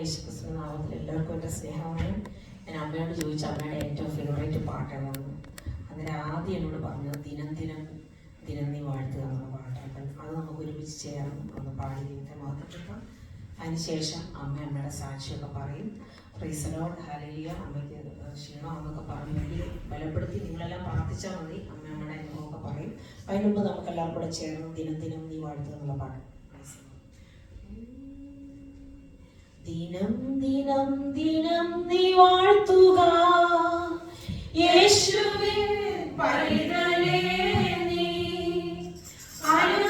യേശുക്രിസ്തു എല്ലാവർക്കും എന്റെ സ്നേഹമാണ്. ഞാൻ അമ്മയോട് ചോദിച്ചു അമ്മയുടെ ഏറ്റവും ഫേവറേറ്റ് പാട്ടാണെന്ന് അങ്ങനെ ആദ്യം എന്നോട് പറഞ്ഞത് ദിനം ദിനം ദിനം നീ വാഴ്ത്തുക എന്നുള്ള പാട്ടാണ് അത് നമുക്ക് ഒരുമിച്ച് ചേർന്ന് ഒന്ന് പാടി ദൈവത്തെ മാത്രപ്പെടുത്താം അതിനുശേഷം അമ്മ അമ്മയുടെ സാക്ഷിയൊക്കെ പറയും റീസലോഡ് ഹലിയ അമ്മയ്ക്ക് ക്ഷീണം എന്നൊക്കെ പറഞ്ഞ് ബലപ്പെടുത്തി നിങ്ങളെല്ലാം പ്രാർത്ഥിച്ചാൽ മതി അമ്മ അമ്മയുടെ അനുഭവമൊക്കെ പറയും. അതിനുമുമ്പ് നമുക്കെല്ലാം കൂടെ ചേർന്ന് ദിനം ദിനം നീ വാഴ്ത്തുക എന്നുള്ള പാട്ട്. ദിനം ദിനം ദിനം നീ വാഴ്ത്തുക. യേശുവേ പൈതലേ നീ. അനുദിനം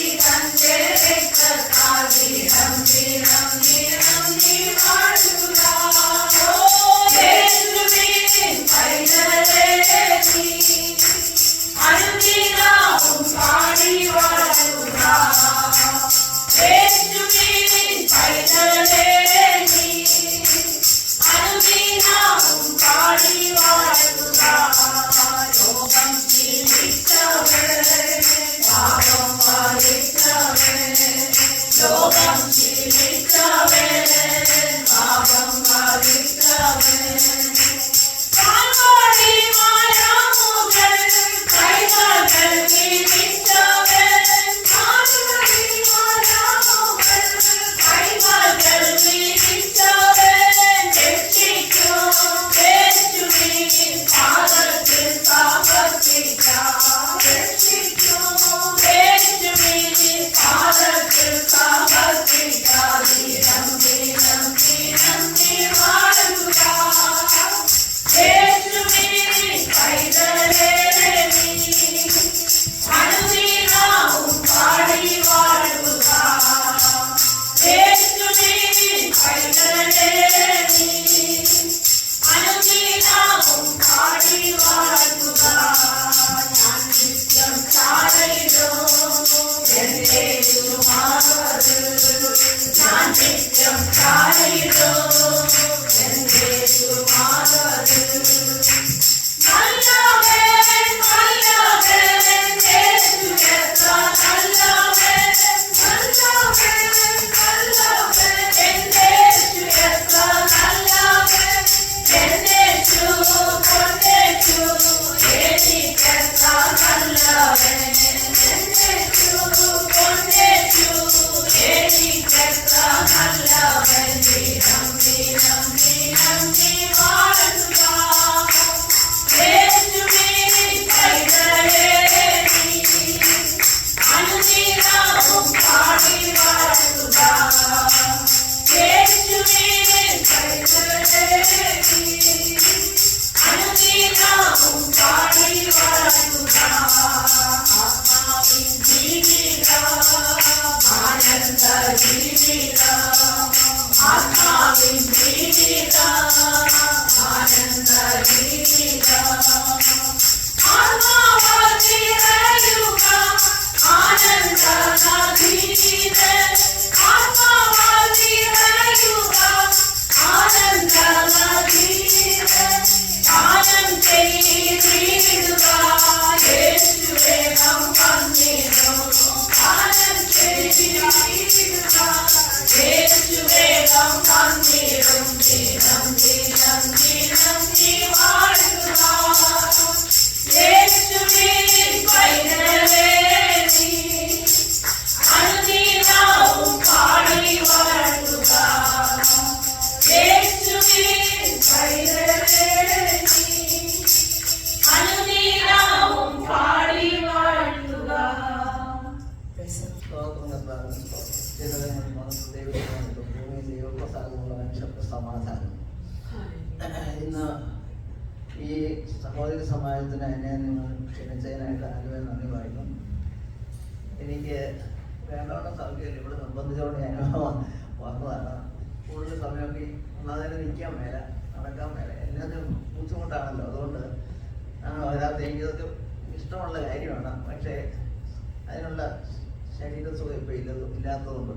ഇല്ലാത്തതുകൊണ്ട്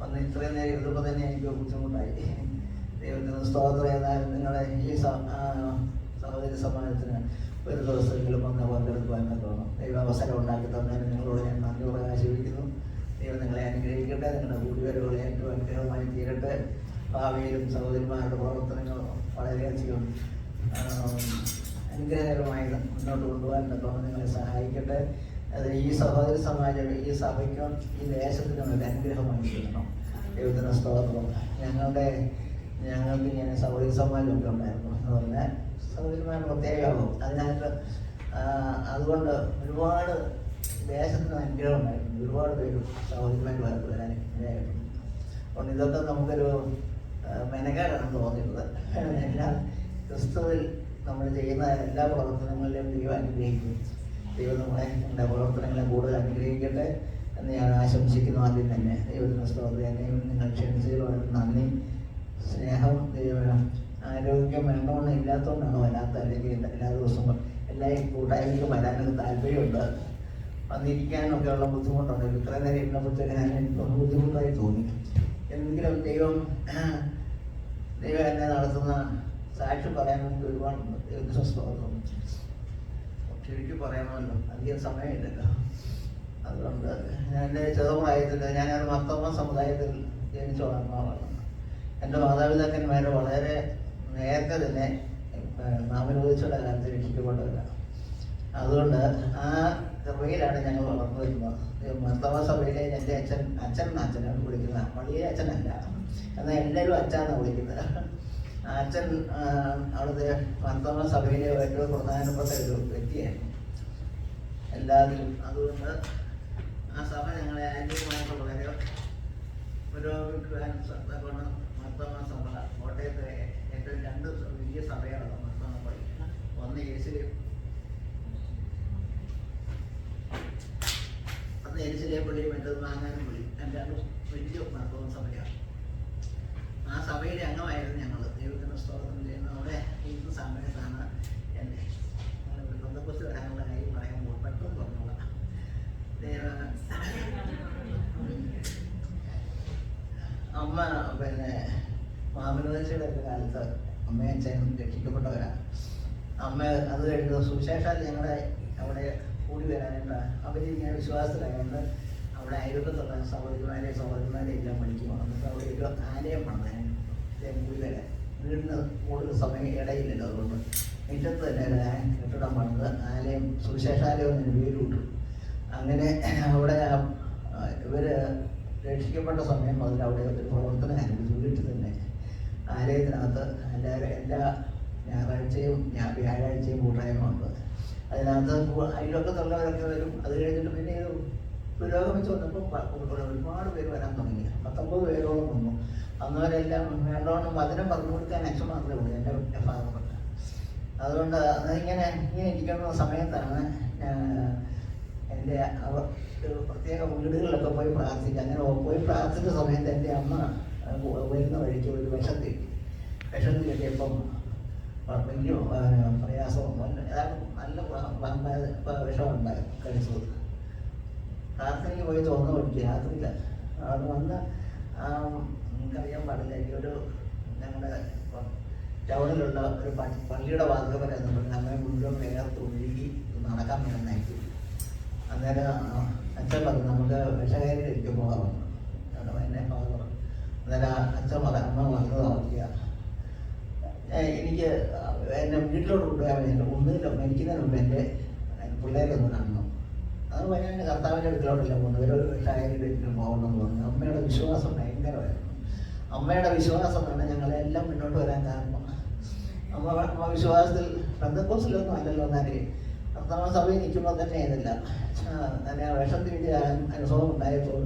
വന്ന് ഇത്രയും നേരം ഇരുന്നപ്പോൾ തന്നെ എനിക്ക് ബുദ്ധിമുട്ടായി. ദൈവത്തിന് സ്തോത്രം ഏതായാലും നിങ്ങളെ ഈ സഹോദര സമാജത്തിന് ഒരു ദിവസമെങ്കിലും വന്ന് പങ്കെടുക്കുവാൻ തോന്നും. ദൈവം അവസരം ഉണ്ടാക്കി തന്നതിന് നിങ്ങളോട് ഞാൻ നന്ദി പ്രകാശിപ്പിക്കുന്നു ദൈവം നിങ്ങളെ അനുഗ്രഹിക്കട്ടെ. നിങ്ങളുടെ കൂടിവരവുകളെ ഏറ്റവും അനുഗ്രഹമായി തീരട്ടെ. ഭാവിയിലും സഹോദരിമാരുടെ പ്രവർത്തനങ്ങൾ വളരെയധികം അനുഗ്രഹകരമായി മുന്നോട്ട് കൊണ്ടുപോകാൻ നിങ്ങളെ സഹായിക്കട്ടെ. അത് ഈ സഹോദര സമാജം ഈ സഭയ്ക്കും ഈ ദേശത്തിനും ഒരു അനുഗ്രഹമായി തീരണം ദൈവത്തിന് സ്തോത്രം. ഞങ്ങളുടെ ഞങ്ങൾക്ക് ഇങ്ങനെ സഹോദര സമാജമൊക്കെ ഉണ്ടായിരുന്നു. എന്ന് പറഞ്ഞാൽ സഹോദരിമാർ പ്രത്യേകമാകും. അതിനകത്ത് അതുകൊണ്ട് ഒരുപാട് ദേശത്തിന് അനുഗ്രഹം ഉണ്ടായിരുന്നു ഒരുപാട് പേര് സഹോദരിമാർ വരാൻ ഇടയായിട്ടുണ്ട്. ഇതൊക്കെ നമുക്കൊരു മെനക്കേടാണ് തോന്നിയത് എല്ലാ ക്രിസ്തുവിൽ നമ്മൾ ചെയ്യുന്ന എല്ലാ പ്രവർത്തനങ്ങളിലും ദൈവം അനുഗ്രഹിക്കും. ദൈവം നമ്മളെ നമ്മുടെ പ്രവർത്തനങ്ങളെ കൂടുതൽ അനുഗ്രഹിക്കട്ടെ എന്ന് ഞാൻ ആശംസിക്കുന്നു ആദ്യം തന്നെ. ദൈവത്തിന് സ്തോത്രം. നിങ്ങൾ ക്ഷണിച്ചതിൽ വളരെ നന്ദി. സ്നേഹം ദൈവം ആരോഗ്യം വേണമെന്ന് ഇല്ലാത്തതുകൊണ്ടാണ് വരാത്ത അല്ലെങ്കിൽ എല്ലാ ദിവസവും എല്ലാ കൂട്ടായ്മയ്ക്കും വരാനൊക്കെ താല്പര്യമുണ്ട്. വന്നിരിക്കാനൊക്കെ ഉള്ള ബുദ്ധിമുട്ടുണ്ട്. ഇത്ര നേരം ഇരുന്നപ്പോഴത്തേക്ക് ഞാൻ എനിക്ക് ബുദ്ധിമുട്ടായി തോന്നി. എന്തെങ്കിലും ദൈവം ദൈവം എന്നെ നടത്തുന്ന സാക്ഷി പറയാൻ എനിക്ക് ദൈവത്തിന് സ്തോത്രം. ശരിക്കും പറയണമല്ലോ അധികം സമയമില്ലല്ലോ. അതുകൊണ്ട് ഞാൻ എന്റെ ചെറുപ്രായത്തിൽ ഞാനൊരു മർത്തമ്മ സമുദായത്തിൽ ജനിച്ചു വളർന്നതാണ് എന്റെ മാതാപിതാക്കന്മാർ വളരെ നേരത്തെ തന്നെ നാമനോദിച്ചുള്ള കാലത്ത് രക്ഷിക്കപ്പെട്ടവരാണ് അതുകൊണ്ട് ആ കൃപയിലാണ് ഞങ്ങൾ വളർന്നു വരുന്നത്. മർത്തവ സഭയിലെ എന്റെ അച്ഛൻ അച്ഛൻ അച്ഛനാണ് വിളിക്കുന്നത്. പള്ളിയിലെ അച്ഛനല്ല. എന്നാൽ എല്ലാവരും അച്ഛനാണ് വിളിക്കുന്നത്. അച്ഛൻ അവിടുത്തെ മർത്തവ സഭയിലെ ഏറ്റവും പ്രധാനപ്പെട്ട ഒരു വ്യക്തിയായിരുന്നു എല്ലാത്തിലും. അതുകൊണ്ട് ആ സഭ ഞങ്ങളെ ആന്റിയുമായിട്ട് വളരെ പുരോഗമിക്കുവാൻ കൊണ്ട് മർത്തമ സഭ കോട്ടയത്തെ ഏറ്റവും രണ്ട് വലിയ സഭയാണ് മർത്തമ പള്ളി ഒന്ന് യേശുലി ഒന്ന് യേശുലേ പള്ളി മറ്റത് മാങ്ങാനും പള്ളി രണ്ടാണ് വലിയ മർത്തമ സഭയാണ്. ആ സഭയിലെ അംഗമായിരുന്നു ഞങ്ങൾ ദൈവത്തിന് സ്തോത്രം ചെയ്യുന്ന അവിടെ ഇരിക്കുന്ന സമയത്താണ് എന്റെ ബന്ധുക്കുറിച്ച് വരാനുള്ള കാര്യം പറയുമ്പോൾ പെട്ടെന്ന് പറഞ്ഞോളാം അമ്മ പിന്നെ മാമനോദശയുടെ ഒക്കെ കാലത്ത് അമ്മയും അച്ഛനും രക്ഷിക്കപ്പെട്ടവരാണ് അമ്മ അത് കഴിഞ്ഞ് സുശേഷാൽ ഞങ്ങളെ അവിടെ കൂടി വരാനായിട്ട് അവരിങ്ങനെ വിശ്വാസത്തിലായതുകൊണ്ട് അവിടെ അയൽവക്കത്തുള്ള സഹോദരിമാരെ സഹോദരന്മാരെ എല്ലാം പഠിക്കുമോ എന്നിട്ട് അവിടെ ഒരു ആലയം പണിതാൻ കൂടി വരാൻ വീടിന് കൂടുതൽ സമയം ഇടയില്ലല്ലോ അതുകൊണ്ട്. മുറ്റത്ത് തന്നെ ഒരു കെട്ടിടം പണിത് ആലയം സുശേഷാലയം എന്ന് പേര് വിട്ടു. അങ്ങനെ അവിടെ ഇവർ രക്ഷിക്കപ്പെട്ട സമയം മുതൽ അവിടെ ഒരു പ്രവർത്തനം ആരംഭിച്ചു. വീട്ടിൽ തന്നെ ആലയത്തിനകത്ത് എല്ലാവരും എല്ലാ ഞായറാഴ്ചയും വ്യാഴാഴ്ചയും കൂട്ടായ്മ ഉണ്ട്. അതിനകത്ത് അതിലൊക്കെ അയൽവക്കത്തുള്ളവരൊക്കെ വരും. അത് കഴിഞ്ഞിട്ട് പിന്നെ പുരോഗമിച്ച് വന്നപ്പോൾ ഒരുപാട് പേര് വരാൻ തുടങ്ങി പത്തൊമ്പത് പേരോളം വന്നു. അന്നവരെല്ലാം വേണ്ടവണ്ണം വചനം പറഞ്ഞു കൊടുക്കാൻ അച്ഛൻ മാത്രമേ ഉള്ളൂ. എന്റെ ഫാദർ അതുകൊണ്ട് അതിങ്ങനെ ഇങ്ങനെ ഇരിക്കുന്ന സമയത്താണ് എന്റെ അവ ഒരു പ്രത്യേക വീടുകളിലൊക്കെ പോയി പ്രാർത്ഥിക്കുക. അങ്ങനെ പോയി പ്രാർത്ഥിച്ച സമയത്ത് എന്റെ അമ്മ വരുന്ന വഴിക്ക് ഒരു വിഷത്തി വിഷം കിട്ടിയപ്പം വലിയ പ്രയാസവും നല്ല വിഷമുണ്ടായിരുന്നു നല്ല പ്രാർത്ഥനയ്ക്ക് പോയി തുറന്നു പഠിക്കുക രാത്രിയില്ല അവിടെ വന്ന് ആ, എനിക്കറിയാൻ പാടില്ല. ഒരു ഞങ്ങളുടെ ഇപ്പം ടൗണിലുള്ള ഒരു പള്ളിയുടെ വാതിൽ വരെ നമ്മൾ അങ്ങനെ മുഴുവൻ വേർത്ത് ഒഴുകി നടക്കാൻ വേണമെന്നായിരിക്കും അന്നേരം അച്ഛൻ പറഞ്ഞു നമുക്ക് വിഷകാരിയിലേക്ക് പോകാറുണ്ട് എന്നെ പറഞ്ഞു. അന്നേരം അച്ഛൻ പറഞ്ഞു അമ്മ വന്നത് നോക്കിയ എനിക്ക് എന്നെ വീട്ടിലോട്ട് കൊണ്ടുപോകാൻ വേണ്ടി ഒന്നുമില്ല മരിക്കുന്നതിന് മുമ്പ് എന്റെ പിള്ളേരൊന്ന് കാണണം. അത് പറയാൻ കർത്താവിന്റെ അടുക്കലോട്ടല്ല പോകുന്നത്. ഒരു ഷായരുടെ അടുക്കൽ പോകണമെന്ന് പറഞ്ഞു. അമ്മയുടെ വിശ്വാസം ഭയങ്കരമായിരുന്നു. അമ്മയുടെ വിശ്വാസമാണ് ഞങ്ങളെല്ലാം മുന്നോട്ട് വരാൻ കാരണം അമ്മ അമ്മ വിശ്വാസത്തിൽ ബന്ധക്കോസിലൊന്നും അല്ലല്ലോ എന്നാലേ കർത്താവ് സഭയിൽ നിൽക്കുമ്പോൾ തന്നെ ഇതില്ല തന്നെ വിഷം തിരിച്ച് അനുഭവം ഉണ്ടായപ്പോൾ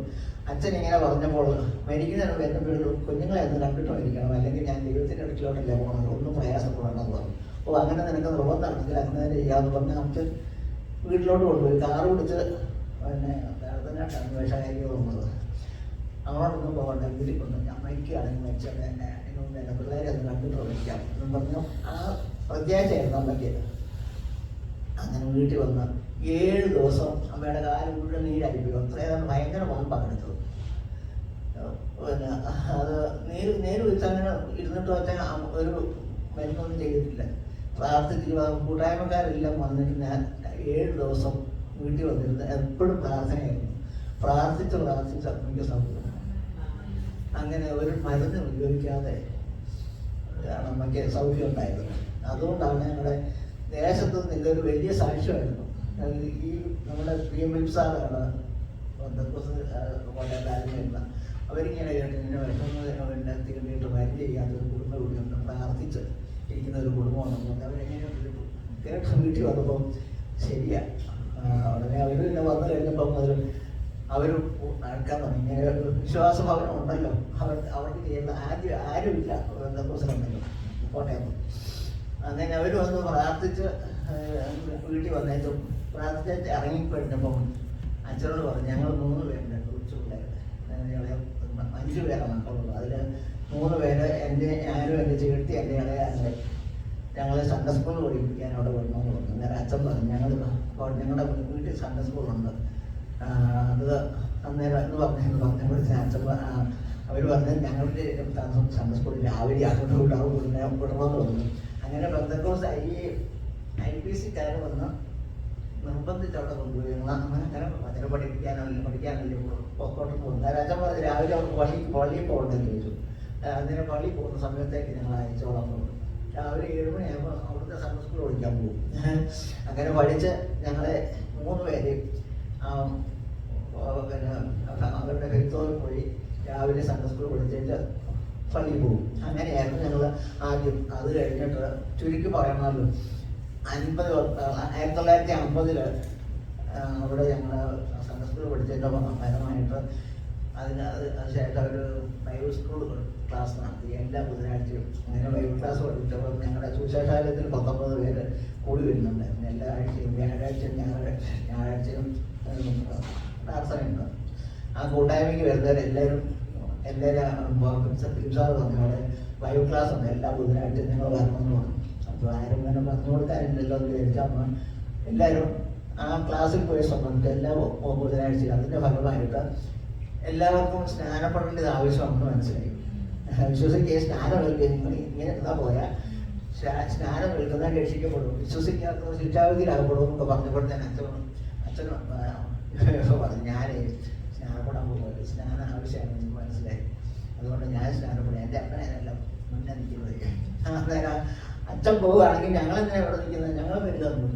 അച്ഛൻ ഇങ്ങനെ പറഞ്ഞപ്പോൾ മരിക്കുന്നതിന് എന്റെ വീട്ടിൽ കുഞ്ഞുങ്ങളെ ഒന്ന് കണ്ടിട്ട് മരിക്കണം അല്ലെങ്കിൽ ഞാൻ ദൈവത്തിന്റെ അടുക്കിലോട്ടല്ലേ പോകണം ഒന്നും പ്രയാസപ്പെടണമെന്ന് പറഞ്ഞു. ഓ അങ്ങനെ നിനക്ക് നിർബന്ധമാണെങ്കിൽ അങ്ങനെ ചെയ്യാമെന്ന് പറഞ്ഞാൽ അച്ഛൻ വീട്ടിലോട്ട് കൊണ്ടുപോയി. കാറ് പിടിച്ച് പിന്നെ ഭരതനാട്ടാണ് വേഷകാരികൾ വന്നത് അങ്ങോട്ടൊന്നും പോകണ്ട വീട്ടിൽ കൊണ്ടു ഞാൻ മരിക്കുകയാണെങ്കിൽ മരിച്ചത് എന്നെ അതിന് മുമ്പ് പിള്ളേരെ ഒന്ന് കണ്ടു പ്രവർത്തിക്കാം എന്നും പറഞ്ഞു. ആ പ്രത്യാശയായിരുന്നു അമ്മയ്ക്ക് അങ്ങനെ വീട്ടിൽ വന്ന് ഏഴ് ദിവസം അമ്മയുടെ കാൽ മുഴുവൻ നീരായിപ്പോയി. അത്രയും ഭയങ്കര പാമ്പാണ് എടുത്തത് പിന്നെ അത് നേര് നേര് വെച്ച് അങ്ങനെ ഇരുന്നിട്ട് വെച്ചാൽ ഒരു മരുന്നൊന്നും ചെയ്തിട്ടില്ല. പ്രാർത്ഥിച്ച് കൂട്ടായ്മക്കാരെല്ലാം വന്നിട്ട് ഞാൻ ഏഴ് ദിവസം വീട്ടിൽ വന്നിരുന്നു എപ്പോഴും പ്രാർത്ഥനയായിരുന്നു. പ്രാർത്ഥിച്ച് പ്രാർത്ഥിച്ച് അമ്മയ്ക്ക് സമയം അങ്ങനെ ഒരു മരുന്ന് ഉപയോഗിക്കാതെ നമുക്ക് സൗഖ്യം ഉണ്ടായിരുന്നു അതുകൊണ്ടാണ് ഞങ്ങളുടെ ദേശത്ത് നിന്ന് ഒരു വലിയ സാക്ഷ്യമായിരുന്നു. ഈ നമ്മുടെ പി എം സാറാണ് കൊല്ലം കാര്യമായിരുന്ന അവരിങ്ങനെ കേട്ട് ഇങ്ങനെ വിഷമത്തിന് പിന്നെ തിരുമ്പിയിട്ട് മരുന്ന് ചെയ്യാത്ത ഒരു കുടുംബം കൂടി ഒന്ന് പ്രാർത്ഥിച്ച് ഇരിക്കുന്ന ഒരു കുടുംബമാണ്. പറഞ്ഞ് അവരെങ്ങനെ കേട്ട് വീട്ടിൽ വന്നപ്പം ശരിയാ. ഉടനെ അവർ പിന്നെ വന്നു കഴിഞ്ഞപ്പം അത് അവർ നടക്കാൻ തുടങ്ങി ഇങ്ങനെ വിശ്വാസം വിശ്വാസഭവനം ഉണ്ടല്ലോ. അവർ അവർക്ക് ചെയ്യുന്ന ആദ്യം ആരുമില്ല. ഉണ്ടല്ലോ. കോട്ടയം അങ്ങനെ അവർ വന്ന് പ്രാർത്ഥിച്ച് വീട്ടിൽ വന്നേച്ചും പ്രാർത്ഥിച്ച് ഇറങ്ങിക്കഴിഞ്ഞപ്പം അച്ഛനോട് പറഞ്ഞു ഞങ്ങൾ മൂന്ന് പേരുണ്ട്. കൊച്ചു പിള്ളേർ ഞങ്ങളെ അഞ്ച് പേരാണ് മക്കളുള്ളത്. അതിൽ മൂന്ന് പേര് എന്റെ ഞാനും എന്റെ ചേട്ടി എന്റെ ഇളയാളുടെ ഞങ്ങൾ സൺഡേ സ്കൂൾ പഠിപ്പിക്കാൻ അവിടെ വന്നു പറഞ്ഞു. അന്നേരം അച്ഛൻ പറഞ്ഞു ഞങ്ങൾ ഞങ്ങളുടെ വീട്ടിൽ സൺഡേ സ്കൂളുണ്ട് അത് അന്നേരം എന്ന് പറഞ്ഞു പറഞ്ഞപ്പോഴത്തെ അച്ഛൻ അവർ പറഞ്ഞു ഞങ്ങളുടെ സൺഡേ സ്കൂളിൽ രാവിലെ അങ്ങോട്ട് വിടാവും വിടണമെന്ന് പറഞ്ഞു. അങ്ങനെ ബന്ധക്കോസ് ഈ ഐ പി സി കയറി വന്ന് നിർബന്ധിച്ച് അവിടെ കൊണ്ടുപോയി. ഞങ്ങൾ അങ്ങനെ വചന പഠിപ്പിക്കാനല്ലേ പഠിക്കാനല്ലേ പൊക്കോട്ട് പോകുന്നത് അച്ഛൻ പറഞ്ഞു രാവിലെ അവർ പള്ളി പള്ളിയിൽ പോകണ്ടെന്ന് ചോദിച്ചു. അങ്ങനെ പള്ളിയിൽ പോകുന്ന സമയത്തേക്ക് ഞങ്ങൾ അയച്ചോളാം പറഞ്ഞു. രാവിലെ ഏഴ് മണിയാകുമ്പോൾ അവിടുത്തെ സൺഡേ സ്കൂൾ പഠിക്കാൻ പോകും. അങ്ങനെ പഠിച്ച് ഞങ്ങളെ മൂന്ന് പേരെയും പിന്നെ അവരുടെ ഹെൽത്തോയിൽ പോയി രാവിലെ സൺഡേ സ്കൂൾ പഠിച്ചിട്ട് പള്ളിയിൽ പോകും. അങ്ങനെയായിരുന്നു ഞങ്ങൾ ആദ്യം. അത് കഴിഞ്ഞിട്ട് ചുരുക്കി പറയണമല്ലോ അൻപത് ആയിരത്തി തൊള്ളായിരത്തി അമ്പതിൽ അവിടെ ഞങ്ങൾ സൺഡേ സ്കൂൾ പഠിച്ചതിന്റെ ഫലമായിട്ട് അതിന് അത് അവർ ബൈബിൾ സ്കൂൾ ക്ലാസ് നടത്തി. എല്ലാ ബുധനാഴ്ചയും അങ്ങനെ ബൈബിൾ ക്ലാസ് പഠിച്ചപ്പോൾ ഞങ്ങളുടെ സുശേഷാലയത്തിൽ പത്തൊമ്പത് പേര് കൂടി വരുന്നുണ്ടായിരുന്നു എല്ലാ ആഴ്ചയും വ്യാഴാഴ്ചയും ഞായറാഴ്ച ഞായറാഴ്ചയും പ്രാർത്ഥനയുണ്ട്. ആ കൂട്ടായ്മയ്ക്ക് വരുന്നവരെല്ലാവരും എല്ലാവരും ഫിലിപ്സാർ പറഞ്ഞു അവിടെ ബൈബിൾ ക്ലാസ് ഉണ്ട്. എല്ലാ ബുധനാഴ്ചയും ഞങ്ങൾ വരണമെന്ന് പറഞ്ഞു. അപ്പോൾ ആരും അങ്ങനെ പറഞ്ഞു കൊടുക്കാനില്ലല്ലോ എന്ന് വിചാരിച്ചാൽ എല്ലാവരും ആ ക്ലാസ്സിൽ പോയി സംബന്ധിച്ച് എല്ലാ ബുധനാഴ്ചയും അതിന്റെ ഫലമായിട്ട് എല്ലാവർക്കും സ്നാനപ്പെടേണ്ടത് ആവശ്യമാണെന്ന് മനസ്സിലായി. വിശ്വസിക്കുക സ്നാനം ഏൽക്കുക നിങ്ങൾ ഇങ്ങനെ എന്താ പോയാൽ സ്നാനം ഏൽക്കുന്ന രക്ഷിക്കപ്പെടും. വിശ്വസിക്കാത്ത ശിക്ഷാവിധിയിലാകപ്പെടും എന്നൊക്കെ പറഞ്ഞപ്പോൾ ഞാൻ അച്ഛനും അച്ഛനും പറഞ്ഞു. ഞാൻ സ്നാനപ്പെടാൻ പോകുന്നത് സ്നാനം ആവശ്യമാണ് എനിക്ക് മനസ്സിലായി. അതുകൊണ്ട് ഞാൻ സ്നാനപ്പെടും. എന്റെ അപ്പനല്ല മുന്നേ നിൽക്കുന്നത് അന്നേരം അച്ഛൻ പോവുകയാണെങ്കിൽ ഞങ്ങൾ എന്തിനാ ഇവിടെ നിൽക്കുന്നത്? ഞങ്ങൾ വരുന്നു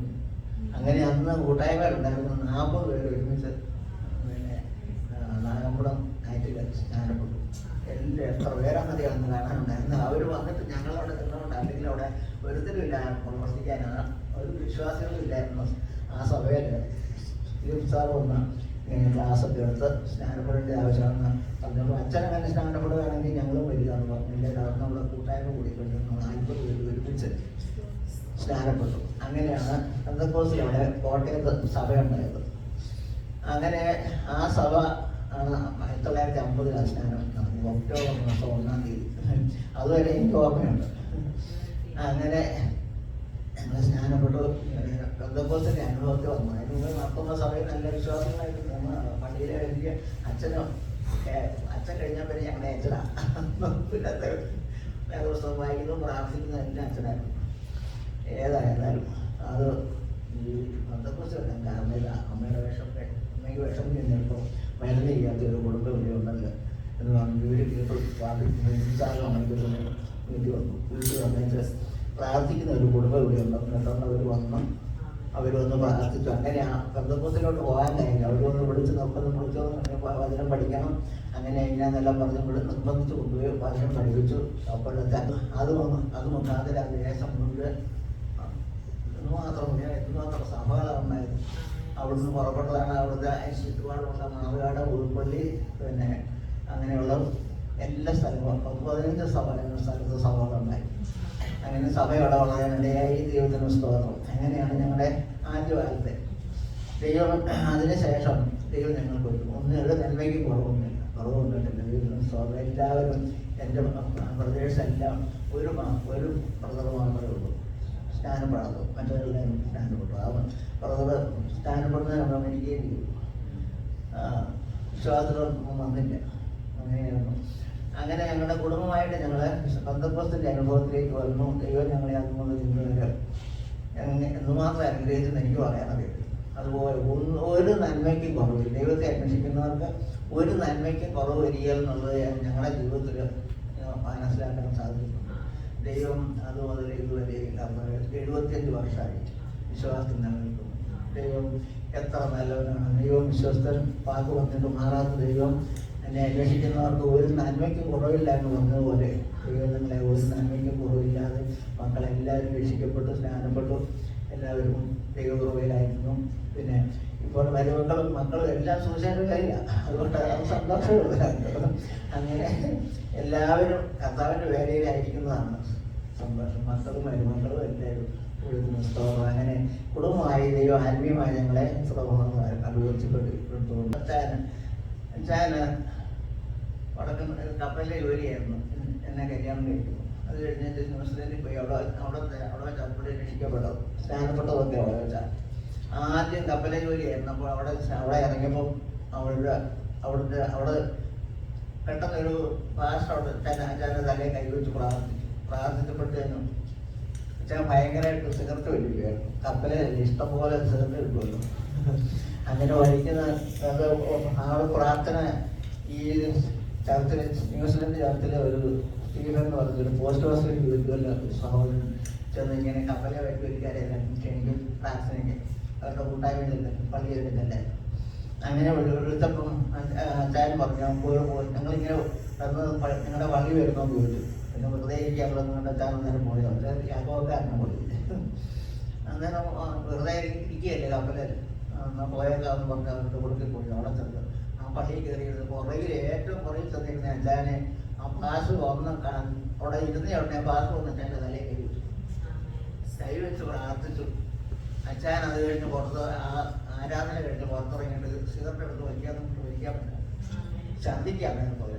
അങ്ങനെ അന്ന് കൂട്ടായ്മ ഉണ്ടായിരുന്നു. നാൽപ്പത് പേര് ഒരുമിച്ച് നാഗമ്പുറം കയറ്റി സ്നാനപ്പെട്ടു എല്ലാം എത്ര പേരാണെന്നറിയാം അന്ന് കാണാനുണ്ടായിരുന്നു അവർ വന്നിട്ട് ഞങ്ങളവിടെ നിന്നുകൊണ്ട് അല്ലെങ്കിൽ അവിടെ ഒരുത്തരുമില്ല പ്രവർത്തിക്കാനാണ് ഒരു വിശ്വാസികളും ഇല്ലായിരുന്നു ആ സഭയിൽ. സാർ വന്ന് ഇങ്ങനെ ക്ലാസ് ഒക്കെ എടുത്ത് സ്നാനപ്പെടേണ്ട ആവശ്യമാണെന്ന് പറഞ്ഞപ്പോൾ അച്ഛൻ അങ്ങനെ സ്നാനപ്പെടുകയാണെങ്കിൽ ഞങ്ങളും വരിക എന്ന് പറഞ്ഞില്ല? കാരണം നമ്മുടെ കൂട്ടായ്മ കൂടിക്കൊണ്ട് നമ്മൾ നാൽപ്പത് പേര് ഒരുമിച്ച് സ്നാനപ്പെട്ടു. അങ്ങനെയാണ് എന്തൊക്കെ അവിടെ കോട്ടയത്ത് സഭയുണ്ടായത്. അങ്ങനെ ആ സഭ ആയിരത്തി തൊള്ളായിരത്തി അമ്പതിൽ നടന്നത്. ഒക്ടോബർ മാസം ഒന്നാം തീയതി. അതുവരെ എനിക്ക് ഓർമ്മയുണ്ട്. അങ്ങനെ ഞങ്ങൾ സ്നാനപ്പെട്ടു. പെന്തക്കോസിന്റെ അനുഭവത്തിൽ വന്നു. അതിന് മുമ്പ് നടത്തുന്ന സമയം നല്ല വിശ്വാസങ്ങളായിട്ട് പോകുന്നതാണ് പള്ളിയിലെ വലിയ അച്ഛനും അച്ഛൻ കഴിഞ്ഞാൽ പിന്നെ ഞങ്ങളുടെ അച്ഛനാണ് പിന്നെ വേദപുസ്തകം വായിക്കുന്നു പ്രാർത്ഥിക്കുന്ന എന്റെ അച്ഛനായിരുന്നു. ഏതായാലും അത് ഈ കാരണം കാരണമില്ല അമ്മയുടെ വിഷം അമ്മയ്ക്ക് വിഷം ചെന്നപ്പോൾ മരുന്ന് ചെയ്യാത്ത ഒരു കുടുംബം ഇവിടെ ഉണ്ടല്ലോ എന്ന് പറഞ്ഞു ഇവർ കേട്ടു പ്രാർത്ഥിക്കുന്നു വീട്ടിൽ വന്നു. വീട്ടിൽ വന്നിട്ട് പ്രാർത്ഥിക്കുന്ന ഒരു കുടുംബ ഇവിടെ ഉണ്ടെന്ന് അവർ വന്നു അവർ വന്ന് പ്രാർത്ഥിച്ചു. അങ്ങനെ ആ ബന്ധപ്പത്തിലോട്ട് പോകാൻ കഴിഞ്ഞു അവർ വന്ന് വിളിച്ച് നോക്കുന്നു വിളിച്ചോ വചനം പഠിക്കണം അങ്ങനെ ഇങ്ങനെയെന്നെല്ലാം പറഞ്ഞ് ഇവിടെ നിർബന്ധിച്ച് കൊണ്ടുപോയി വചനം പഠിപ്പിച്ചു. അപ്പോഴത്തെ അത് വന്ന് അത് മുഖാന്തര ദേശം മുഴുവൻ എന്തുമാത്രം എന്തുമാത്രം സഭകളുണ്ടായിരുന്നു അവിടുന്ന് പുറപ്പെട്ടതാണ് അവിടുത്തെ ചുറ്റുപാടുമുള്ള മാവുകാട് ഉൾപ്പള്ളി പിന്നെ അങ്ങനെയുള്ള എല്ലാ സ്ഥലങ്ങളും. പത്ത് പതിനഞ്ച് സഭ സ്ഥലത്ത് സഭകളുണ്ടായി. അങ്ങനെ സഭയോടെ വളരാനിടയായി ദൈവത്തിന് സ്തോത്രം. അങ്ങനെയാണ് ഞങ്ങളുടെ ആദ്യകാലത്തെ. ദൈവം അതിനുശേഷം ദൈവം ഞങ്ങൾക്ക് ഒരു ഒന്നിനും നന്മയ്ക്ക് കുറവൊന്നുമില്ല. കുറവൊന്നുമില്ല. ദൈവത്തിന് സ്തോത്രം. എല്ലാവരും എന്റെ ബ്രദേഴ്സ് എല്ലാം ഒരു ഒരു മാത്രമേ ഉള്ളൂ. സ്നാനപ്പെടാത്തത് മറ്റവരെല്ലാം സ്നാനപ്പെട്ടു ആ ബ്രദർ സ്നാനപ്പെടുന്നതിന് അമേരിക്കയിൽ വിശ്വാസത്തിലൊന്നും വന്നില്ല. അങ്ങനെയായിരുന്നു. അങ്ങനെ ഞങ്ങളുടെ കുടുംബമായിട്ട് ഞങ്ങൾ പന്തപ്പുറത്തിന്റെ അനുഭവത്തിലേക്ക് വന്നു ദൈവം ഞങ്ങളെ അതുകൊണ്ട് ചിന്തകൾ എന്തുമാത്രം അനുഗ്രഹിച്ചെന്ന് എനിക്ക് പറയാനറിയില്ല അതുപോലെ ഒരു നന്മയ്ക്കും കുറവില്ല. ദൈവത്തെ അന്വേഷിക്കുന്നവർക്ക് ഒരു നന്മയ്ക്കും കുറവ് വരിക എന്നുള്ളത് ഞങ്ങളുടെ ജീവിതത്തിൽ മനസ്സിലാക്കാൻ സാധിക്കുന്നു. ദൈവം അതുപോലെ ഇതുവരെ എഴുപത്തിയഞ്ച് വർഷമായി വിശ്വാസത്തിൽ നിലനിൽക്കുന്നു. ദൈവം എത്ര നല്ലവനാണ് ദൈവം വിശ്വസ്തൻ വാക്ക് വന്നിട്ട് മാറാത്ത ദൈവം എന്നെ അന്വേഷിക്കുന്നവർക്ക് ഒരു നന്മയ്ക്കും കുറവില്ല എന്ന് പറഞ്ഞതുപോലെ ദൈവം നിങ്ങളെ ഒരു നന്മയ്ക്കും കുറവില്ലാതെ മക്കളെല്ലാവരും രക്ഷിക്കപ്പെട്ടു സ്നാനപ്പെട്ടു. എല്ലാവരും ദൈവകൃപയിലായിരുന്നു. പിന്നെ ഇപ്പോൾ മരുമക്കളും മക്കളും എല്ലാം സുശേഷകരില്ല അതുകൊണ്ട് അത് സന്തോഷമുള്ള അങ്ങനെ എല്ലാവരും കർത്താവിന്റെ വേലയിലായിരിക്കുന്നതാണ് സന്തോഷം. മക്കളും മരുമക്കളും എല്ലാവരും കുടുംബമായി ദൈവം ആത്മീയമായി ഞങ്ങളെ അനുഭവിച്ചുകൊണ്ടിട്ടുണ്ട് അച്ഛാന് അച്ഛാന് വടക്കൻ കപ്പലിലെ ജോലിയായിരുന്നു. എന്നെ കല്യാണം കഴിക്കുന്നു. അത് കഴിഞ്ഞിട്ട് ന്യൂസിലൻഡിൽ പോയി അവിടെ അവിടെ അവിടെ വെച്ച് അവിടെ രക്ഷിക്കപ്പെട്ടത് സ്നാനപ്പെട്ടതൊക്കെ അവിടെ വെച്ചാൽ ആദ്യം കപ്പലിലെ ജോലിയായിരുന്നു. അപ്പോൾ അവിടെ അവിടെ ഇറങ്ങിയപ്പോൾ അവളുടെ അവിടുത്തെ അവിടെ പെട്ടെന്നൊരു പാസ്റ്റർ അവിടെ തന്നെ അച്ഛന്റെ തലയെ കൈവച്ച് പ്രാർത്ഥിച്ചു. പ്രാർത്ഥിച്ചപ്പോഴത്തേനും അച്ഛൻ ഭയങ്കരമായിട്ട് സിഗരറ്റ് വലിക്കുകയായിരുന്നു കപ്പലിൽ ഇഷ്ടംപോലെ സിഗരറ്റ് കിട്ടുമല്ലോ. അങ്ങനെ വലിക്കുന്ന ആൾ പ്രാർത്ഥന ഈ ചർച്ചിൽ ന്യൂസിലൻഡ് ചർച്ചിലെ ഒരു സ്റ്റീഫൻ എന്ന് പറഞ്ഞൊരു പോസ്റ്റ് ഓഫീസിൽ ജോലിയുള്ള സഹോദരൻ ചെന്ന് ഇങ്ങനെ കപ്പലെ വൈദ്യുതിക്കാരെല്ലാം ക്ഷണിക്കും പ്രാർത്ഥനയ്ക്ക് അവരുടെ കൂട്ടായ്മയിലില്ല പള്ളിയിലില്ല അങ്ങനെ വിളിച്ചപ്പം അച്ചായൻ പറഞ്ഞു ഞാൻ പോയി പോയി. ഞങ്ങളിങ്ങനെ നിങ്ങളുടെ പള്ളി വരുന്നോ ചോദിച്ചു. പിന്നെ വെറുതെ ഇരിക്കുക അവിടെ നിങ്ങളുടെ അച്ചാൻ പോയി? പോയി അവിടെ യാഗോക്കാരനെ പോയി. അന്നേരം വെറുതെ ഇരിക്കുകയല്ലേ കപ്പലിൽ എന്നാൽ പോയേക്കാന്ന് പറഞ്ഞ് അവരുടെ കൊടുക്കി പോയി അവിടെ ചെന്ന്. ആ പള്ളിയിൽ കയറിയത് പുറകിൽ ഏറ്റവും പുറകിൽ ചെന്നിരുന്ന എല്ലാവരെ ആ പാസ് വന്ന് കാ- അവിടെ ഇരുന്ന ഉടനെ പാസ് വന്നിട്ട് എന്റെ തലയിൽ കൈ വെച്ചു. കൈ വെച്ച് പ്രാർത്ഥിച്ചു. അച്ഛൻ അത് കഴിഞ്ഞ് പുറത്ത് ആ ആരാധന കഴിഞ്ഞ് പുറത്തിറങ്ങിയിട്ട് സിഗരറ്റ് എടുത്ത് വലിക്കാൻ നമുക്ക് വലിക്കാൻ പറ്റില്ല. ചന്തിക്കാൻ പോലെ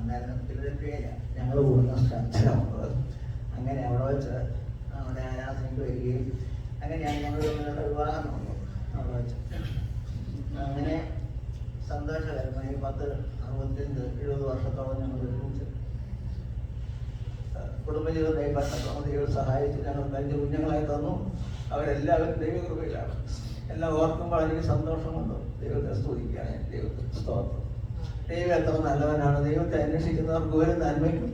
അന്നേരം പേര് ഞങ്ങൾ കൂടുന്ന അങ്ങനെ അവിടെ വെച്ച് അവിടെ ആരാധനയ്ക്ക് വരികയും അങ്ങനെയാണ് ഞങ്ങൾ തമ്മിലുള്ള വിവാഹം അവിടെ വെച്ച്. അങ്ങനെ സന്തോഷകരമായി പത്ത് അറുപത്തഞ്ച് എഴുപത് വർഷത്തോളം ഞങ്ങൾ ഒരുമിച്ച് കുടുംബജീവിതം കൈപ്പറ്റത്തോളം ദൈവം സഹായിച്ചു ഞങ്ങൾ വലിയ കുഞ്ഞുങ്ങളായി തന്നു. അവരെല്ലാവരും ദൈവകൃപയിലാണ്. എല്ലാം ഓർക്കുമ്പോൾ എനിക്ക് സന്തോഷമുണ്ട്. ദൈവത്തെ സ്തുതിക്കുകയാണ് ദൈവത്തെ സ്തോത്രം. ദൈവം എത്ര നല്ലവനാണ്? ദൈവത്തെ അന്വേഷിക്കുന്നവർക്ക് ഒരു നന്മയ്ക്കും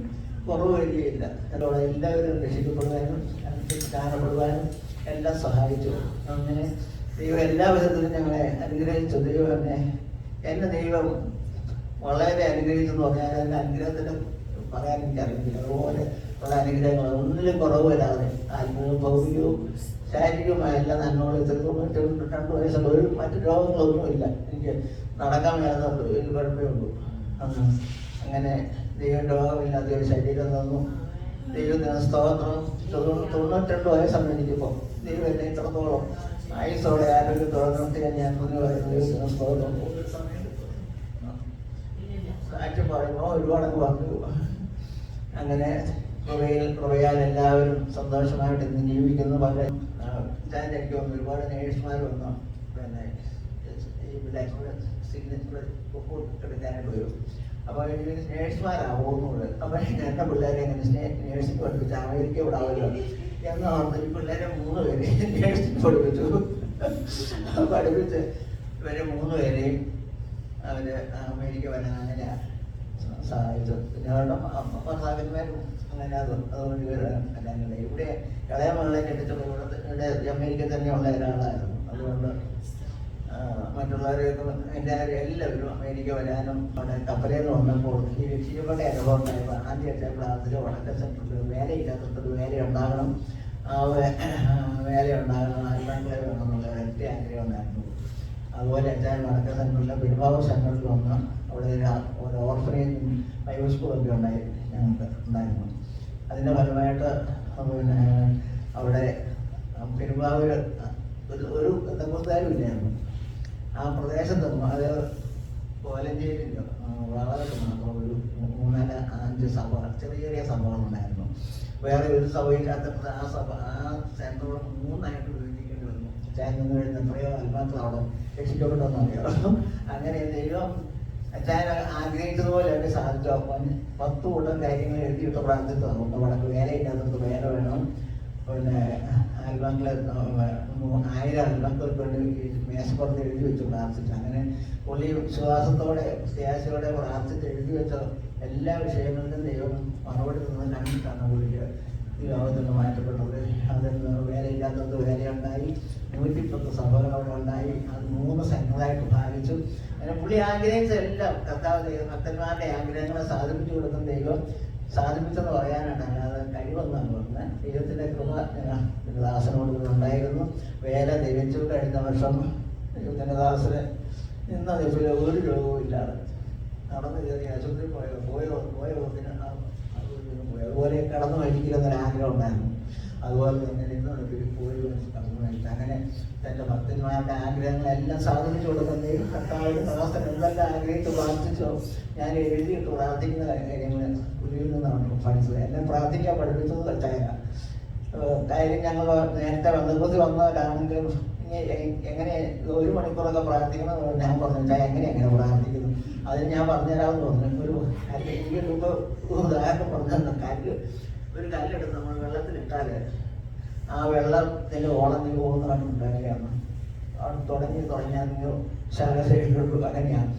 കുറവ് വരികയില്ല എന്നോട് എല്ലാവരും രക്ഷിക്കപ്പെടുവാനും കാണപ്പെടുവാനും എല്ലാം സഹായിച്ചു. അങ്ങനെ ദൈവം എല്ലാ വിധത്തിലും ഞങ്ങളെ അനുഗ്രഹിച്ചു. ദൈവം എന്നെ എന്നെ ദൈവം വളരെ അനുഗ്രഹിച്ചു എന്ന് പറഞ്ഞാൽ എന്റെ അനുഗ്രഹത്തിന് പറയാൻ എനിക്കറിയില്ല അതുപോലെ ഉള്ള അനുഗ്രഹങ്ങൾ ഒന്നിലും കുറവ് വരാതെ ആത്മീയവും ഭൗതികവും ശാരീരികവുമായ എല്ലാ നന്മകളും തൊണ്ണൂറ്റി രണ്ട് വയസ്സുള്ള ഒരു മറ്റു രോഗങ്ങളൊന്നുമില്ല. എനിക്ക് നടക്കാൻ മേലുന്നുള്ളൂ ഒരു കുഴപ്പമേ ഉള്ളൂ. അങ്ങനെ ദൈവം രോഗമില്ലാത്ത ഒരു ശരീരം തന്നു. ദൈവത്തിന് സ്തോത്രം. തൊണ്ണൂ- തൊണ്ണൂറ്റിരണ്ട് വയസ്സാണ് എനിക്കിപ്പോൾ ദൈവം എന്നെ ഇത്രത്തോളം ആയുസോടെ ആരോഗ്യത്തോടെ നിർത്തിയാൽ ഞാൻ പറഞ്ഞു പറയുന്ന ദൈവത്തിന് സ്തോത്രം. സാക്ഷ്യം പറയുമ്പോൾ ഒരുപാടൊക്കെ പറഞ്ഞു അങ്ങനെ കൃപയിൽ കൃപയാൽ എല്ലാവരും സന്തോഷമായിട്ട് ഇന്ന് ജീവിക്കുന്നു. പല ഞാൻ എനിക്ക് ഒരുപാട് നേഴ്സുമാർ വന്നു. ഈ സിഗ്നേച്ചർ എടുക്കാനായിട്ട് വരും അപ്പോൾ ഈ നേഴ്സുമാരാവുന്നുണ്ട് അപ്പോൾ എന്റെ പിള്ളേരെ എങ്ങനെ നേഴ്സിംഗ് പഠിപ്പിച്ച്? അമേരിക്ക വിടാമല്ലോ എന്ന് ഓർത്ത് പിള്ളേരെ മൂന്ന് പേരെ നേഴ്സിംഗ് പഠിപ്പിച്ചു. പഠിപ്പിച്ച് ഇവരെ മൂന്ന് പേരെയും അവർ അമേരിക്ക വരാൻ അങ്ങനെ സഹായിച്ചു പിന്നെ അവരുടെ ഭർത്താക്കന്മാരും അങ്ങനെ അത് അതുകൊണ്ട് കല്യാണം. ഇവിടെ ഇളയ മകളെ കെട്ടിച്ചത് ഇവിടെ അമേരിക്ക തന്നെയുള്ള ഒരാളായിരുന്നു. അതുകൊണ്ട് മറ്റുള്ളവരെയൊക്കെ എല്ലാവരും എല്ലാവരും അമേരിക്ക വരാനും അവിടെ വന്നപ്പോൾ ഈ ശിവയുടെ അനുഭവം ഉണ്ടായപ്പോൾ ആദ്യമായിട്ട് ക്ലാസ്സിൽ വടക്ക സെന്ററിൽ വേലയില്ലാത്തത് വേല ഉണ്ടാകണം വേല ഉണ്ടാകണം അൽബാങ്കിലെ വേണമെന്നുള്ള ഒറ്റ ആഗ്രഹം ഉണ്ടായിരുന്നു അതുപോലെ അച്ഛൻ വടക്ക സെന്ററിലെ പിൻഭാവ സെന്ററിൽ വന്ന് അവിടെ ഒരു ഓർഫനേജും ബൈബിൾ സ്കൂളൊക്കെ ഉണ്ടായി ഞങ്ങൾക്ക് ഉണ്ടായിരുന്നു അതിന്റെ ഫലമായിട്ട് പിന്നെ അവിടെ പെരുമ്പാവൂർ ഒരു ഒരു എന്തെങ്കിലും ഇല്ലായിരുന്നു ആ പ്രദേശത്ത് അത് കോലഞ്ചേരിയിലോ വളരെ ഒരു മൂന്നര അഞ്ച് സഭ ചെറിയ ചെറിയ സഭകളുണ്ടായിരുന്നു. വേറെ ഒരു സഭയില്ലാത്തപ്പോൾ ആ സഭ ആ സെന്റർ മൂന്നായിട്ട് വിഭജിക്കേണ്ടി വന്നു. അച്ചായൻ കഴിഞ്ഞ എത്രയോ അൽമാത്രം അവിടെ രക്ഷിക്കപ്പെട്ടെന്ന് അറിയാം അങ്ങനെ ദൈവം അച്ചായൻ ആഗ്രഹിച്ചതുപോലെ ഒക്കെ സാധിച്ചു. അപ്പം പത്ത് കൂട്ടം കാര്യങ്ങൾ എഴുതിയിട്ട് പ്രാർത്ഥിച്ചു ഒന്ന് വടക്ക് വേലയില്ലാത്തത് വേല വേണം. പിന്നെ ആൽബങ്ങളെ ആയിരം ആൽബങ്ങൾക്ക് വേണ്ടി മേശപ്പുറത്ത് എഴുതി വെച്ച് പ്രാർത്ഥിച്ചു. അങ്ങനെ പുള്ളി വിശ്വാസത്തോടെ പ്രത്യാശയോടെ പ്രാർത്ഥിച്ച് എഴുതി വെച്ച എല്ലാ വിഷയങ്ങളിലും ദൈവം മറുപടി നിന്ന് കണ്ടിട്ടാണ് പുള്ളിക്ക് ഈ ലോകത്തിൽ നിന്ന് മാറ്റപ്പെട്ടത്. അതിൽ വേലയില്ലാത്തത് വേലയുണ്ടായി നൂറ്റിപ്പത്ത് സഭകൾ അവിടെ ഉണ്ടായി. അത് മൂന്ന് സംഘങ്ങളായിട്ട് ഭാഗിച്ചു. അങ്ങനെ പുള്ളി ആഗ്രഹിച്ച എല്ലാം കർത്താവ് ദൈവം ഭക്തന്മാരുടെ ആഗ്രഹങ്ങളെ സാധിപ്പിച്ചു കൊടുക്കുന്ന ദൈവം സാധിപ്പിച്ചെന്ന് പറയാനാണ്. അല്ലാതെ കഴിവെന്നാണ് പറഞ്ഞത് ദൈവത്തിന്റെ കൃപ ദാസനോട് ഉണ്ടായിരുന്നു. വേല ദൈവിച്ചു കഴിഞ്ഞ വർഷം ദൈവത്തിന്റെ ദാസന് ഇന്ന ദിവസം ഒരു രോഗവും ഇല്ലാതെ നടന്നു കയറി ആശുപത്രി പോയോ പോയോ പോയോ അതുപോലെ കടന്നു കഴിക്കില്ലെന്നൊരു ആഗ്രഹം ഉണ്ടായിരുന്നു. അതുപോലെ തന്നെ നിന്ന് പോയി കടന്നു കഴിച്ചു അങ്ങനെ തന്റെ ഭക്തന്മാരുടെ ആഗ്രഹങ്ങളെല്ലാം സാധിച്ചു കൊടുക്കുന്ന കർത്താവിന്റെ ദാസൻ എന്തെല്ലാം ആഗ്രഹിച്ച് പ്രാർത്ഥിച്ചോ ഞാൻ എഴുതിയിട്ട് പ്രാർത്ഥിക്കുന്ന കാര്യങ്ങൾ പുള്ളിയിൽ നിന്നാണ് പഠിച്ചത്. എന്നെ പ്രാർത്ഥിക്കാൻ പഠിപ്പിച്ചത് വെച്ചായ കാര്യം ഞങ്ങൾ നേരത്തെ വന്നവരാണെങ്കിലും ഇനി എങ്ങനെ ഒരു മണിക്കൂറൊക്കെ പ്രാർത്ഥിക്കണം എന്ന് ഞാൻ പറഞ്ഞു ചായ എങ്ങനെ എങ്ങനെ പ്രാർത്ഥിക്കുന്നു അതിന് ഞാൻ പറഞ്ഞുതരാമെന്ന് പറഞ്ഞു. ഒരു എനിക്ക് മുമ്പ് ഉദാഹരണം പറഞ്ഞു കല്ല് ഒരു കല്ലെടുത്ത് നമ്മൾ വെള്ളത്തിലിട്ടാൽ ആ വെള്ളത്തിൽ ഓളം നീ പോകുന്ന കണ്ടുണ്ടാകുകയാണ് അവിടെ തുടങ്ങി തുടങ്ങിയാൽ ശാലശൈലിലോട്ട് അങ്ങനെയാണ്.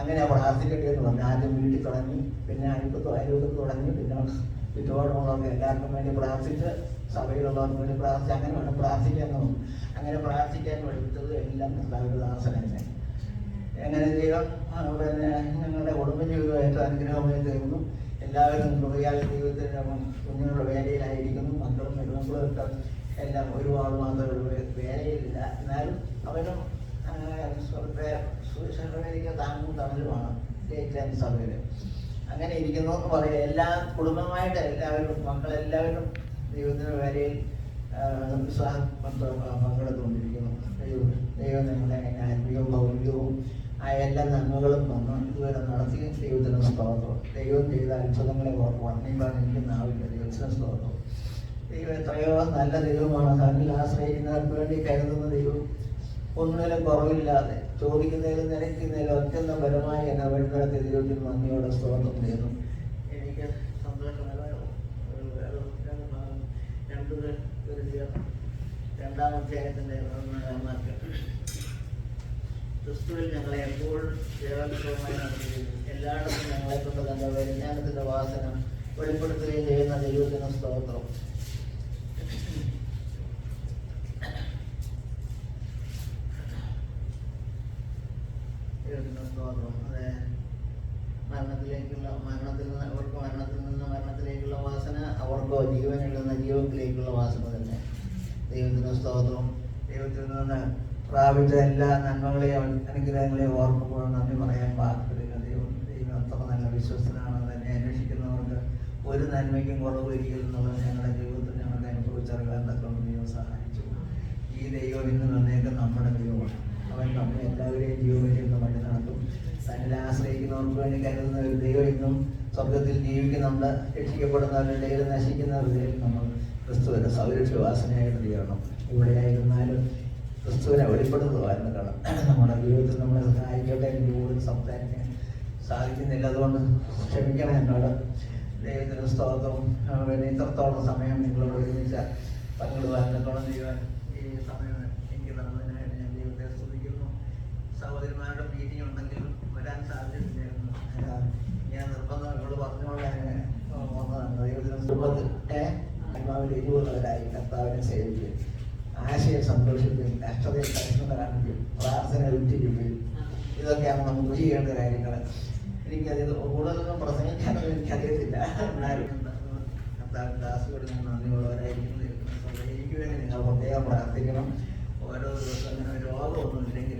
അങ്ങനെ പ്രാർത്ഥിക്കട്ടെന്ന് പറഞ്ഞു ആദ്യം വീട്ടിൽ തുടങ്ങി പിന്നെ അയൽപ്പത്ത് അയൽപ്പത്ത് തുടങ്ങി പിന്നെ ചുറ്റുപാടുള്ളവർക്ക് എല്ലാവർക്കും വേണ്ടി പ്രാർത്ഥിച്ച് സഭയിലുള്ളവർക്ക് വേണ്ടി പ്രാർത്ഥിച്ച് അങ്ങനെ വേണം പ്രാർത്ഥിക്കാൻ തോന്നും അങ്ങനെ പ്രാർത്ഥിക്കാൻ എടുത്തത് എല്ലാം ദാസൻ തന്നെ എങ്ങനെ ദൈവം പിന്നെ ഞങ്ങളുടെ കുടുംബ ജീവിതമായിട്ട് അനുഗ്രഹമായി തീർന്നു. എല്ലാവരും കൃപയാൽ ജീവിതത്തിന്റെ കുഞ്ഞുങ്ങളുടെ വേലയിലായിരിക്കുന്നു. മക്കളും മരുമക്കളും ഒക്കെ എല്ലാം ഒരുപാട് ഉള്ളൂ വേലയിലില്ല. എന്നാലും അവരും സുരക്ഷ താങ്ങും തമിഴുമാണ് ഏറ്റവും സഭയിൽ അങ്ങനെ ഇരിക്കുന്നു എന്ന് പറയാം. എല്ലാ കുടുംബമായിട്ട് എല്ലാവരും മക്കളെല്ലാവരും ദൈവത്തിന്റെ ഉത്സാഹം പങ്കെടുത്തുകൊണ്ടിരിക്കുന്നു. ദൈവം ദൈവം നിങ്ങളെ ആത്മീയവും ഭൗതികവും ആ എല്ലാ നന്മകളും വന്ന് ഇതുവരെ നടത്തി ദൈവത്തിന് സ്തോത്രം. ദൈവം ചെയ്ത അത്ഭുതങ്ങളെ ഓർത്ത് വർണിക്കാൻ എനിക്ക് നാവില്ല ദൈവത്തിന് സ്തോത്രം. ദൈവം എത്രയോ നല്ല ദൈവമാണ്. തന്നിൽ ആശ്രയിക്കുന്നവർക്ക് വേണ്ടി കരുതുന്ന ദൈവം ഒന്നിലും കുറവില്ലാതെ ചോദിക്കുന്നതിലും നിലയ്ക്കുന്നതിലും അത്യന്തം പരമായി എന്നെ വഴിനടത്തി ദൈവത്തിന് നന്ദിയോടെ സ്തോത്രം ചെയ്യുന്നു. എനിക്ക് ക്രിസ്തുവിൽ ഞങ്ങളെ നടത്തുകയും എല്ലായിടത്തും ഞങ്ങളെ കൊണ്ട് തന്റെ വാസന വെളിപ്പെടുത്തുകയും ചെയ്യുന്ന ദൈവത്തിന് സ്തോത്രം ദൈവത്തിന് സ്തോത്രം അതെ. മരണത്തിലേക്കുള്ള മരണത്തിൽ നിന്ന് അവർക്ക് മരണത്തിൽ നിന്ന് മരണത്തിലേക്കുള്ള വാസന അവർക്കോ ജീവനിൽ നിന്ന് ജീവത്തിലേക്കുള്ള വാസന തന്നെ. ദൈവത്തിന് സ്തോത്രം. ദൈവത്തിൽ നിന്ന് പ്രാപിച്ച എല്ലാ നന്മകളെയും അനുഗ്രഹങ്ങളെയും ഓർക്കുമ്പോൾ നന്ദി പറയാൻ വാക്കുകളില്ല ദൈവം ദൈവം അത്ര നല്ല വിശ്വസ്തനാണ് തന്നെ അന്വേഷിക്കുന്നവർക്ക് ഒരു നന്മയ്ക്കും കുറവ് വരികയില്ല ഞങ്ങളുടെ ജീവിതത്തിൽ ഞങ്ങൾക്ക് അനുഭവിച്ചറിയാൻ തക്കം ദൈവം സഹായിച്ചു. ഈ ദൈവം ഇന്ന് വന്നേക്ക് നമ്മുടെ ദൈവമാണ്. അവൻ നമ്മെ എല്ലാവരെയും നിന്ന് വഴി നടത്തും. ആശ്രയിക്കുന്നവർക്ക് വേണ്ടി കരുതുന്ന ഒരു ദൈവം ഇന്നും സ്വർഗത്തിൽ ജീവിക്കുന്നുണ്ട് രക്ഷിക്കപ്പെടുന്നവരുടെ ഇടയിൽ നശിക്കുന്നവരുടെ ഇടയിൽ നമ്മൾ ക്രിസ്തുവിനെ സൗരക്ഷവാസനയായിട്ട് ചെയ്യണം എവിടെയായിരുന്നാലും ക്രിസ്തുവിനെ വെളിപ്പെടുത്തുവായിരുന്നു കാരണം നമ്മുടെ ജീവിതത്തിൽ നമ്മളെ സഹായിക്കട്ടെ എനിക്ക് കൂടുതൽ സംസാരിക്കാൻ സാധിക്കുന്നില്ല. അതുകൊണ്ട് ക്ഷമിക്കണം എന്നോട്. ദൈവത്തിന് സ്തോത്രം. പിന്നെ ഇത്രത്തോളം സമയം നിങ്ങളോട് ഒരുമിച്ച് പങ്കിടുവാൻ തന്നോളം ദൈവം ഈ സമയം എനിക്ക് തന്നതിനായിട്ട് ഞാൻ ദൈവത്തെ സഹോദരന്മാരുടെ മീറ്റിംഗ് ഉണ്ടെങ്കിലും വരാൻ സാധ്യതയില്ലായിരുന്നു ഞാൻ നിർബന്ധം ഇവിടെ പറഞ്ഞുകൊണ്ട് ഞാൻ വന്നതാണ്. ദൈവത്തിന് നിർബന്ധം ഏഹ് ആത്മാവിൽ ഇരുപതുള്ളവരായി കർത്താവിനെ സേവിക്കുകയും ആശയം സന്തോഷിക്കുകയും കഷ്ടതയിൽ കാണിക്കുകയും പ്രാർത്ഥന ഉറ്റിരിക്കുകയും ഇതൊക്കെയാണ് നമുക്ക് ചെയ്യേണ്ട കാര്യങ്ങൾ. എനിക്കത് കൂടുതലൊന്നും പ്രസംഗിക്കാനൊന്നും എനിക്കറിയത്തില്ല. എന്നാലും ദാസിയോട് ഞാൻ നന്ദിയുള്ളവരായിരിക്കും എനിക്ക് വേണ്ടി നിങ്ങൾ പ്രത്യേകം പ്രാർത്ഥിക്കണം. ഓരോ ദിവസം അങ്ങനെ രോഗമൊന്നും ഇല്ലെങ്കിലും